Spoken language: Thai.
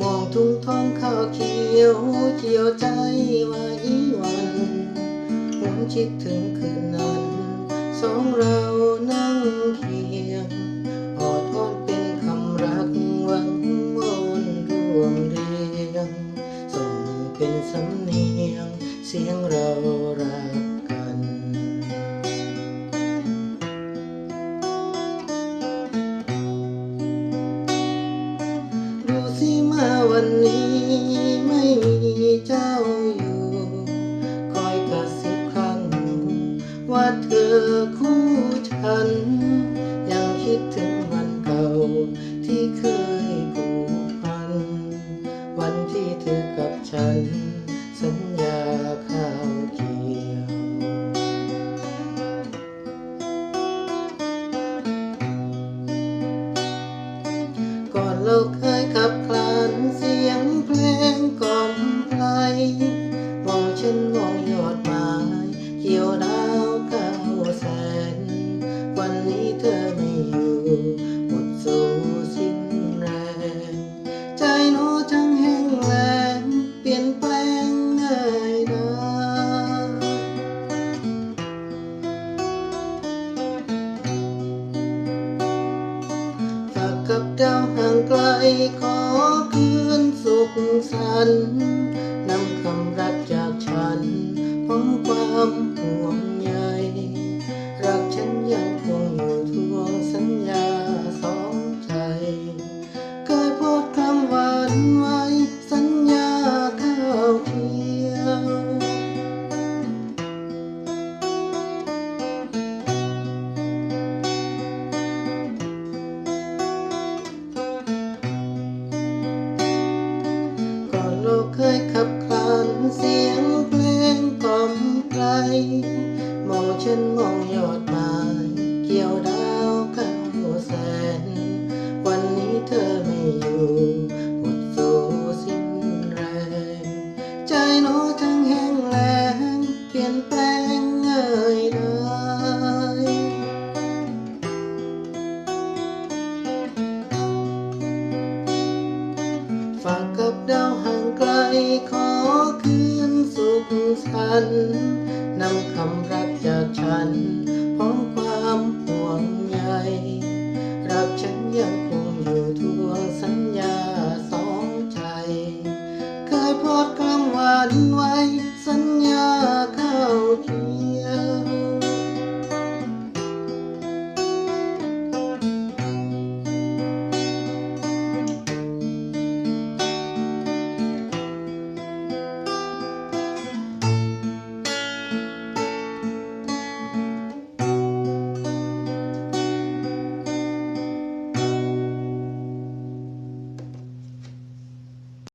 มองทุ่งทองข้าวเขียวเขียวใจไว้วันหวนคิดถึงคืนนั้น สองเรานั่งเคียงอดอ้อนเป็นคำรักหวังวนรวมเรียงส่งเป็นสำเนียง เสียงเรารัก วันนี้ไม่มีเจ้าอยู่ คอยกระซิบข้ง ว่าเธอคู่ฉัน ยังคิดถึงวันเก่าที่เคยผูกพัน วันที่เธอกับฉัน สัญญาข้าวเกี่ยวก่อนเราเคย เสียงเพลงกล่อมไพลมองฉันมองยอดไม้เกี่ยวดาวเก้าแสน วันนี้เธอไม่อยู่หมดสู่สิ้นแรง ใจโน้ทั้งแห้งแล้งเปลี่ยนแปลงง่ายดายฝากกับดาวห่างไกลขอคืน สุขสัน เสียงเพลงกล่อมไกลมองฉันมองยอดไม้เกี่ยวดาวเก้าแสน วันนี้เธอไม่อยู่หมดสู่สิ้นแรง ใจโน้อย ขอคืนสุขสันนำคำรักจากฉันพร้อมความห่วงใยรักฉันยังคงอยู่ทวงสัญญาสองใจ เคยพอดคำหวานไว้สัญญาเข้าเทียว